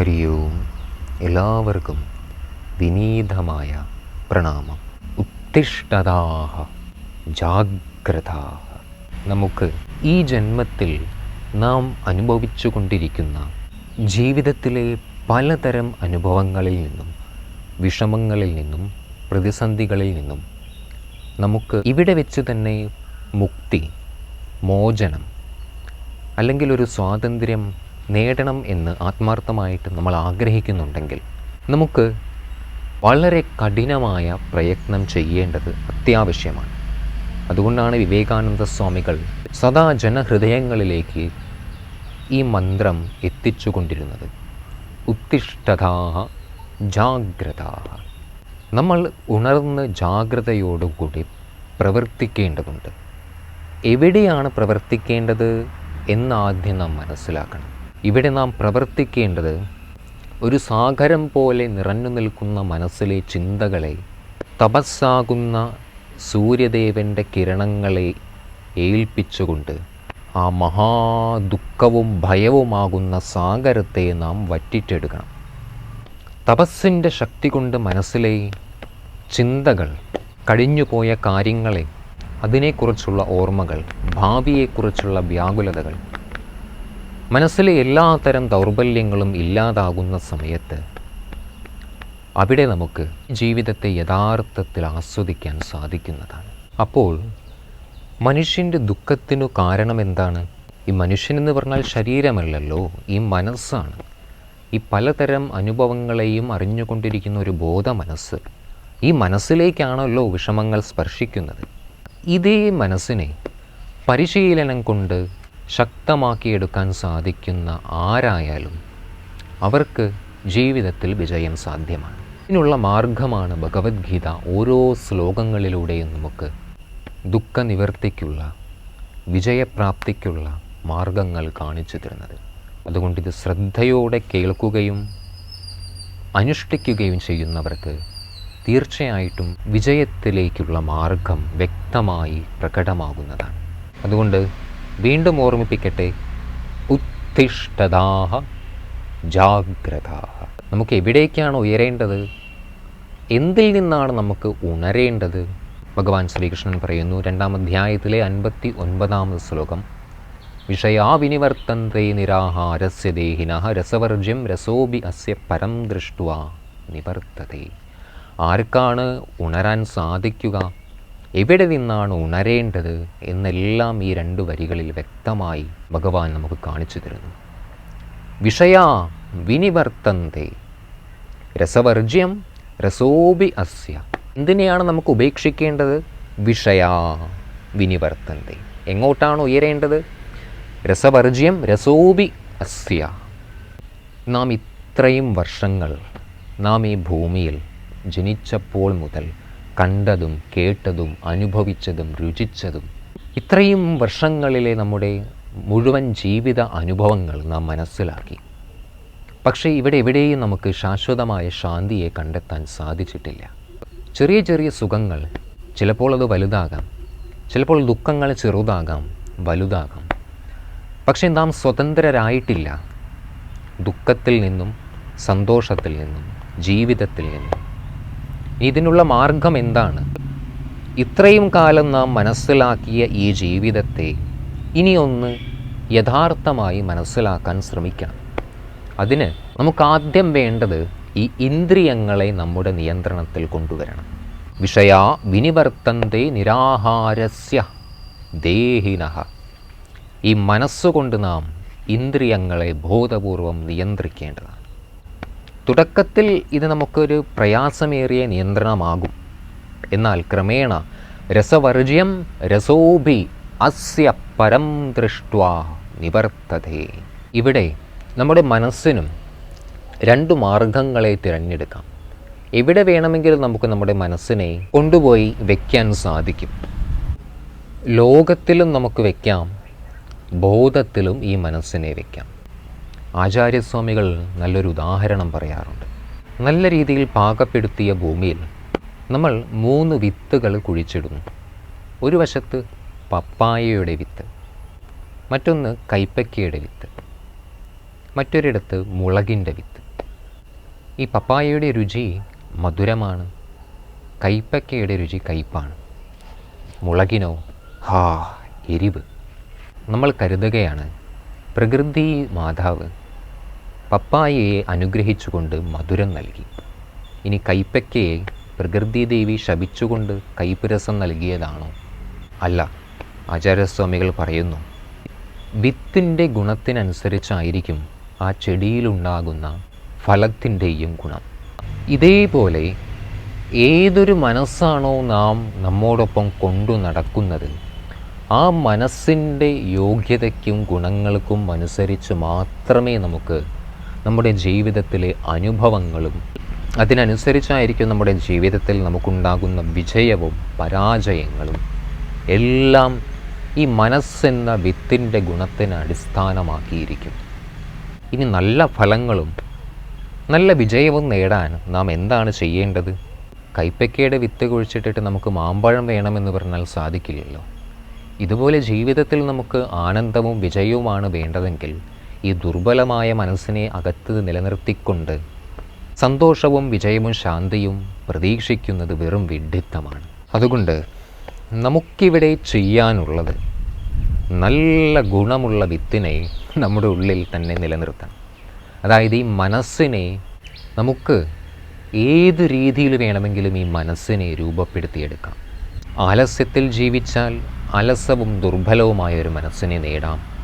ഹരി ഓം എല്ലാവർക്കും വിനീതമായ പ്രണാമം. ഉത്തിഷ്ഠതാഹ ജാഗ്രത നമുക്ക് ഈ ജന്മത്തിൽ നാം അനുഭവിച്ചു കൊണ്ടിരിക്കുന്ന ജീവിതത്തിലെ പലതരം അനുഭവങ്ങളിൽ നിന്നും വിഷമങ്ങളിൽ നിന്നും പ്രതിസന്ധികളിൽ നിന്നും നമുക്ക് ഇവിടെ വെച്ച് തന്നെ മുക്തി മോചനം അല്ലെങ്കിൽ ഒരു സ്വാതന്ത്ര്യം നേടണം എന്ന് ആത്മാർത്ഥമായിട്ട് നമ്മൾ ആഗ്രഹിക്കുന്നുണ്ടെങ്കിൽ നമുക്ക് വളരെ കഠിനമായ പ്രയത്നം ചെയ്യേണ്ടത് അത്യാവശ്യമാണ്. അതുകൊണ്ടാണ് വിവേകാനന്ദ സ്വാമികൾ സദാ ജനഹൃദയങ്ങളിലേക്ക് ഈ മന്ത്രം എത്തിച്ചുകൊണ്ടിരുന്നത്. ഉത്തിഷ്ഠതാഹ ജാഗ്രത. നമ്മൾ ഉണർന്ന് ജാഗ്രതയോടുകൂടി പ്രവർത്തിക്കേണ്ടതുണ്ട്. എവിടെയാണ് പ്രവർത്തിക്കേണ്ടത് എന്നാദ്യം നാം മനസ്സിലാക്കണം. ഇവിടെ നാം പ്രവർത്തിക്കേണ്ടത് ഒരു സാഗരം പോലെ നിറഞ്ഞു നിൽക്കുന്ന മനസ്സിലെ ചിന്തകളെ തപസ്സാകുന്ന സൂര്യദേവന്റെ കിരണങ്ങളെ ഏൽപ്പിച്ചുകൊണ്ട് ആ മഹാദുഃഖവും ഭയവുമാകുന്ന സാഗരത്തെ നാം വറ്റിച്ചെടുക്കണം. തപസ്സിന്റെ ശക്തി കൊണ്ട് മനസ്സിലെ ചിന്തകൾ കഴിഞ്ഞുപോയ കാര്യങ്ങളെ അതിനെക്കുറിച്ചുള്ള ഓർമ്മകൾ ഭാവിയെക്കുറിച്ചുള്ള വ്യാകുലതകൾ മനസ്സിലെ എല്ലാത്തരം ദൗർബല്യങ്ങളും ഇല്ലാതാകുന്ന സമയത്ത് അവിടെ നമുക്ക് ജീവിതത്തെ യഥാർത്ഥത്തിൽ ആസ്വദിക്കാൻ സാധിക്കുന്നതാണ്. അപ്പോൾ മനുഷ്യന്റെ ദുഃഖത്തിനു കാരണം എന്താണ് ഈ മനുഷ്യനെന്ന് പറഞ്ഞാൽ ശരീരമല്ലല്ലോ ഈ മനസ്സാണ്. ഈ പലതരം അനുഭവങ്ങളെയും അറിഞ്ഞുകൊണ്ടിരിക്കുന്ന ഒരു ബോധ മനസ്സ് ഈ മനസ്സിലേക്കാണല്ലോ വിഷമങ്ങൾ സ്പർശിക്കുന്നത്. ഇതേ മനസ്സിനെ പരിശീലനം കൊണ്ട് ശക്തമാക്കിയെടുക്കാൻ സാധിക്കുന്ന ആരായാലും അവർക്ക് ജീവിതത്തിൽ വിജയം സാധ്യമാണ്. ഇതിനുള്ള മാർഗമാണ് ഭഗവത്ഗീത ഓരോ ശ്ലോകങ്ങളിലൂടെയും നമുക്ക് ദുഃഖനിവർത്തിക്കുള്ള വിജയപ്രാപ്തിക്കുള്ള മാർഗങ്ങൾ കാണിച്ചു തരുന്നത്. അതുകൊണ്ട് ഇത് ശ്രദ്ധയോടെ കേൾക്കുകയും അനുഷ്ഠിക്കുകയും ചെയ്യുന്നവർക്ക് തീർച്ചയായിട്ടും വിജയത്തിലേക്കുള്ള മാർഗം വ്യക്തമായി പ്രകടമാകുന്നതാണ്. അതുകൊണ്ട് വീണ്ടും ഓർമ്മിപ്പിക്കട്ടെ. ഉത്തിഷ്ഠതാഹ ജാഗ്രത നമുക്ക് എവിടേക്കാണ് ഉയരേണ്ടത്? എന്തിൽ നിന്നാണ് നമുക്ക് ഉണരേണ്ടത്? ഭഗവാൻ ശ്രീകൃഷ്ണൻ പറയുന്നു രണ്ടാം അധ്യായത്തിലെ അൻപത്തി ഒൻപതാമത് ശ്ലോകം. വിഷയാവിനിവർത്തന്തേ നിരാഹാരസ്യ ദേഹിന രസവർജ്യം രസോബി അസ്യ പരം ദൃഷ്ടുവ നിവർത്തതേ. ആർക്കാണ് ഉണരാൻ സാധിക്കുക? എവിടെ നിന്നാണ് ഉണരേണ്ടത് എന്നെല്ലാം ഈ രണ്ട് വരികളിൽ വ്യക്തമായി ഭഗവാൻ നമുക്ക് കാണിച്ചു തരുന്നു. വിഷയാ വിനിവർത്തന്തേ. രസവർജ്യം രസോപി അസ്യ. എന്തിനെയാണ് നമുക്ക് ഉപേക്ഷിക്കേണ്ടത്? വിഷയാ വിനിവർത്തന്തേ. എങ്ങോട്ടാണ് ഉയരേണ്ടത്? രസവർജ്യം രസോപി അസ്യ. നാം ഇത്രയും വർഷങ്ങൾ നാം ഈ ഭൂമിയിൽ ജനിച്ചപ്പോൾ മുതൽ കണ്ടതും കേട്ടതും അനുഭവിച്ചതും രുചിച്ചതും ഇത്രയും വർഷങ്ങളിലെ നമ്മുടെ മുഴുവൻ ജീവിത അനുഭവങ്ങൾ നാം മനസ്സിലാക്കി. പക്ഷേ ഇവിടെ എവിടെയും നമുക്ക് ശാശ്വതമായ ശാന്തിയെ കണ്ടെത്താൻ സാധിച്ചിട്ടില്ല. ചെറിയ ചെറിയ സുഖങ്ങൾ ചിലപ്പോൾ അത് വലുതാകാം ചിലപ്പോൾ ദുഃഖങ്ങൾ ചെറുതാകാം വലുതാകാം. പക്ഷേ നാം സ്വതന്ത്രരായിട്ടില്ല. ദുഃഖത്തിൽ നിന്നും സന്തോഷത്തിൽ നിന്നും ജീവിതത്തിൽ നിന്നും. ഇതിനുള്ള മാർഗം എന്താണ്? ഇത്രയും കാലം നാം മനസ്സിലാക്കിയ ഈ ജീവിതത്തെ ഇനിയൊന്ന് യഥാർത്ഥമായി മനസ്സിലാക്കാൻ ശ്രമിക്കണം. അതിന് നമുക്കാദ്യം വേണ്ടത് ഈ ഇന്ദ്രിയങ്ങളെ നമ്മുടെ നിയന്ത്രണത്തിൽ കൊണ്ടുവരണം. വിഷയാ വിനിവർത്തന്തേ നിരാഹാരസ്യ ദേഹിനഹ. ഈ മനസ്സുകൊണ്ട് നാം ഇന്ദ്രിയങ്ങളെ ബോധപൂർവം നിയന്ത്രിക്കേണ്ടതാണ്. തുടക്കത്തിൽ ഇത് നമുക്കൊരു പ്രയാസമേറിയ നിയന്ത്രണമാകും. എന്നാൽ ക്രമേണ രസവർജ്യം രസോഭി അസ്യ പരം ദൃഷ്ട്വാ നിവർത്തതേ. ഇവിടെ നമ്മുടെ മനസ്സിനും രണ്ട് മാർഗങ്ങളെ തിരഞ്ഞെടുക്കാം. എവിടെ വേണമെങ്കിലും നമുക്ക് നമ്മുടെ മനസ്സിനെ കൊണ്ടുപോയി വയ്ക്കാൻ സാധിക്കും. ലോകത്തിലും നമുക്ക് വയ്ക്കാം ബോധത്തിലും ഈ മനസ്സിനെ വയ്ക്കാം ആചാര്യസ്വാമികൾ നല്ലൊരു ഉദാഹരണം പറയാറുണ്ട്. നല്ല രീതിയിൽ പാകപ്പെടുത്തിയ ഭൂമിയിൽ നമ്മൾ മൂന്ന് വിത്തുകൾ കുഴിച്ചിടുന്നു. ഒരു വശത്ത് പപ്പായയുടെ വിത്ത് മറ്റൊന്ന് കൈപ്പക്കയുടെ വിത്ത് മറ്റൊരിടത്ത് മുളകിന്റെ വിത്ത്. ഈ പപ്പായയുടെ രുചി മധുരമാണ് കൈപ്പക്കയുടെ രുചി കയ്പാണ്. മുളകിനോ ഹാ എരിവ്. നമ്മൾ കരുതുകയാണ് പ്രകൃതി മാതാവ് പപ്പായയെ അനുഗ്രഹിച്ചുകൊണ്ട് മധുരം നൽകി. ഇനി കൈപ്പയ്ക്കയെ പ്രകൃതി ദേവി ശപിച്ചുകൊണ്ട് കൈപ്പുരസം നൽകിയതാണോ? അല്ല ആചാര്യസ്വാമികൾ പറയുന്നു വിത്തിന്റെ ഗുണത്തിനനുസരിച്ചായിരിക്കും ആ ചെടിയിലുണ്ടാകുന്ന ഫലത്തിന്റെയും ഗുണം. ഇതേപോലെ ഏതൊരു മനസ്സാണോ നാം നമ്മോടൊപ്പം കൊണ്ടു നടക്കുന്നത് ആ മനസ്സിന്റെ യോഗ്യതയ്ക്കും ഗുണങ്ങൾക്കും അനുസരിച്ച് മാത്രമേ നമുക്ക് നമ്മുടെ ജീവിതത്തിലെ അനുഭവങ്ങളും അതിനനുസരിച്ചായിരിക്കും നമ്മുടെ ജീവിതത്തിൽ നമുക്കുണ്ടാകുന്ന വിജയവും പരാജയങ്ങളും എല്ലാം ഈ മനസ്സെന്ന വിത്തിന്റെ ഗുണത്തിന് അടിസ്ഥാനമാക്കിയിരിക്കും. ഇനി നല്ല ഫലങ്ങളും നല്ല വിജയവും നേടാൻ നാം എന്താണ് ചെയ്യേണ്ടത്? കൈപ്പക്കയുടെ വിത്ത് കുഴിച്ചിട്ടിട്ട് നമുക്ക് മാമ്പഴം വേണമെന്ന് പറഞ്ഞാൽ സാധിക്കില്ലല്ലോ. ഇതുപോലെ ജീവിതത്തിൽ നമുക്ക് ആനന്ദവും വിജയവുമാണ് വേണ്ടതെങ്കിൽ ഈ ദുർബലമായ മനസ്സിനെ അകത്ത് നിലനിർത്തിക്കൊണ്ട് സന്തോഷവും വിജയവും ശാന്തിയും പ്രതീക്ഷിക്കുന്നത് വെറും വിഡിത്തമാണ് അതുകൊണ്ട് നമുക്കിവിടെ ചെയ്യാനുള്ളത് നല്ല ഗുണമുള്ള വിത്തിനെ നമ്മുടെ ഉള്ളിൽ തന്നെ നിലനിർത്തണം. അതായത് ഈ മനസ്സിനെ നമുക്ക് ഏത് രീതിയിൽ വേണമെങ്കിലും ഈ മനസ്സിനെ രൂപപ്പെടുത്തിയെടുക്കാം. ആലസ്യത്തിൽ ജീവിച്ചാൽ അലസവും ദുർബലവുമായ ഒരു മനസ്സിനെ നേടാം.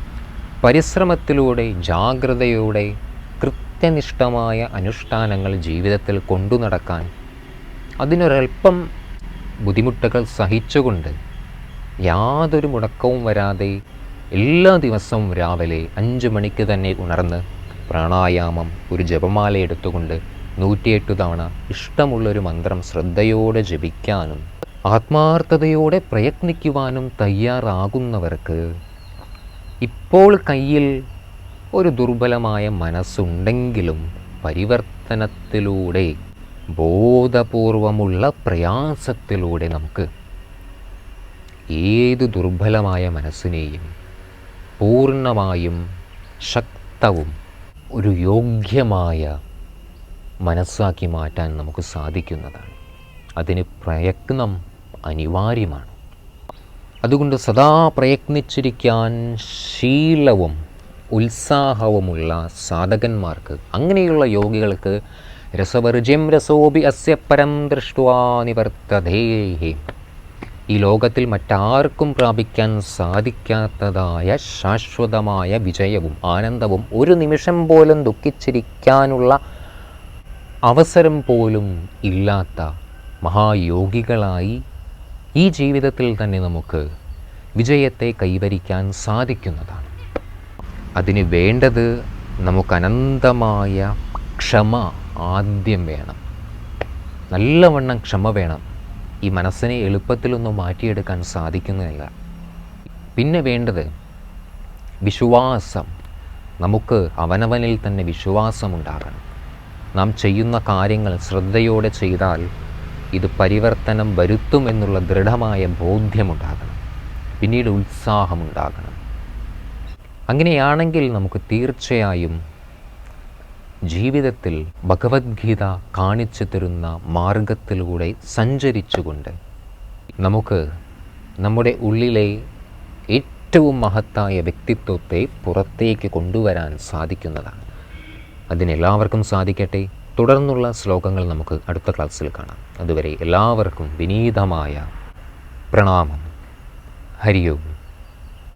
പരിശ്രമത്തിലൂടെ ജാഗ്രതയോടെ കൃത്യനിഷ്ഠമായ അനുഷ്ഠാനങ്ങൾ ജീവിതത്തിൽ കൊണ്ടു നടക്കാൻ അതിനൊരൽപ്പം ബുദ്ധിമുട്ടുകൾ സഹിച്ചുകൊണ്ട് യാതൊരു മുടക്കവും വരാതെ എല്ലാ ദിവസവും രാവിലെ അഞ്ച് മണിക്ക് തന്നെ ഉണർന്ന് പ്രാണായാമം ഒരു ജപമാല എടുത്തുകൊണ്ട് നൂറ്റിയെട്ട് തവണ ഇഷ്ടമുള്ളൊരു മന്ത്രം ശ്രദ്ധയോടെ ജപിക്കാനും ആത്മാർത്ഥതയോടെ പ്രയത്നിക്കുവാനും തയ്യാറാകുന്നവർക്ക് ഇപ്പോൾ കയ്യിൽ ഒരു ദുർബലമായ മനസ്സുണ്ടെങ്കിലും പരിവർത്തനത്തിലൂടെ ബോധപൂർവമുള്ള പ്രയാസത്തിലൂടെ നമുക്ക് ഏത് ദുർബലമായ മനസ്സിനെയും പൂർണമായും ശക്തവും ഒരു യോഗ്യമായ മനസ്സാക്കി മാറ്റാൻ നമുക്ക് സാധിക്കുന്നതാണ്. അതിന് പ്രയത്നം അനിവാര്യമാണ്. അതുകൊണ്ട് സദാ പ്രയത്നിച്ചിരിക്കാൻ ശീലവും ഉത്സാഹവുമുള്ള സാധകന്മാർക്ക് അങ്ങനെയുള്ള യോഗികൾക്ക് രസവർജ്യം രസോപി അസ്യ പരം ദൃഷ്ടുവാ നിവർത്തതേഹി ഈ ലോകത്തിൽ മറ്റാർക്കും പ്രാപിക്കാൻ സാധിക്കാത്തതായ ശാശ്വതമായ വിജയവും ആനന്ദവും ഒരു നിമിഷം പോലും ദുഃഖിച്ചിരിക്കാനുള്ള അവസരം പോലും ഇല്ലാത്ത മഹായോഗികളായി ഈ ജീവിതത്തിൽ തന്നെ നമുക്ക് വിജയത്തെ കൈവരിക്കാൻ സാധിക്കുന്നതാണ്. അതിന് വേണ്ടത് നമുക്ക് അനന്തമായ ക്ഷമ ആദ്യം വേണം. നല്ലവണ്ണം ക്ഷമ വേണം. ഈ മനസ്സിനെ എളുപ്പത്തിലൊന്നും മാറ്റിയെടുക്കാൻ സാധിക്കുന്നതല്ല. പിന്നെ വേണ്ടത് വിശ്വാസം. നമുക്ക് അവനവനിൽ തന്നെ വിശ്വാസമുണ്ടാകണം. നാം ചെയ്യുന്ന കാര്യങ്ങൾ ശ്രദ്ധയോടെ ചെയ്താൽ ഇത് പരിവർത്തനം വരുത്തും എന്നുള്ള ദൃഢമായ ബോധ്യമുണ്ടാകണം. പിന്നീട് ഉത്സാഹമുണ്ടാകണം. അങ്ങനെയാണെങ്കിൽ നമുക്ക് തീർച്ചയായും ജീവിതത്തിൽ ഭഗവത്ഗീത കാണിച്ചു തരുന്ന മാർഗത്തിലൂടെ സഞ്ചരിച്ചുകൊണ്ട് നമുക്ക് നമ്മുടെ ഉള്ളിലെ ഏറ്റവും മഹത്തായ വ്യക്തിത്വത്തെ പുറത്തേക്ക് കൊണ്ടുവരാൻ സാധിക്കുന്നതാണ്. അതിനെല്ലാവർക്കും സാധിക്കട്ടെ? തുടർന്നുള്ള ശ്ലോകങ്ങൾ നമുക്ക് അടുത്ത ക്ലാസ്സിൽ കാണാം. അതുവരെ എല്ലാവർക്കും വിനീതമായ പ്രണാമം. ഹരിയോം.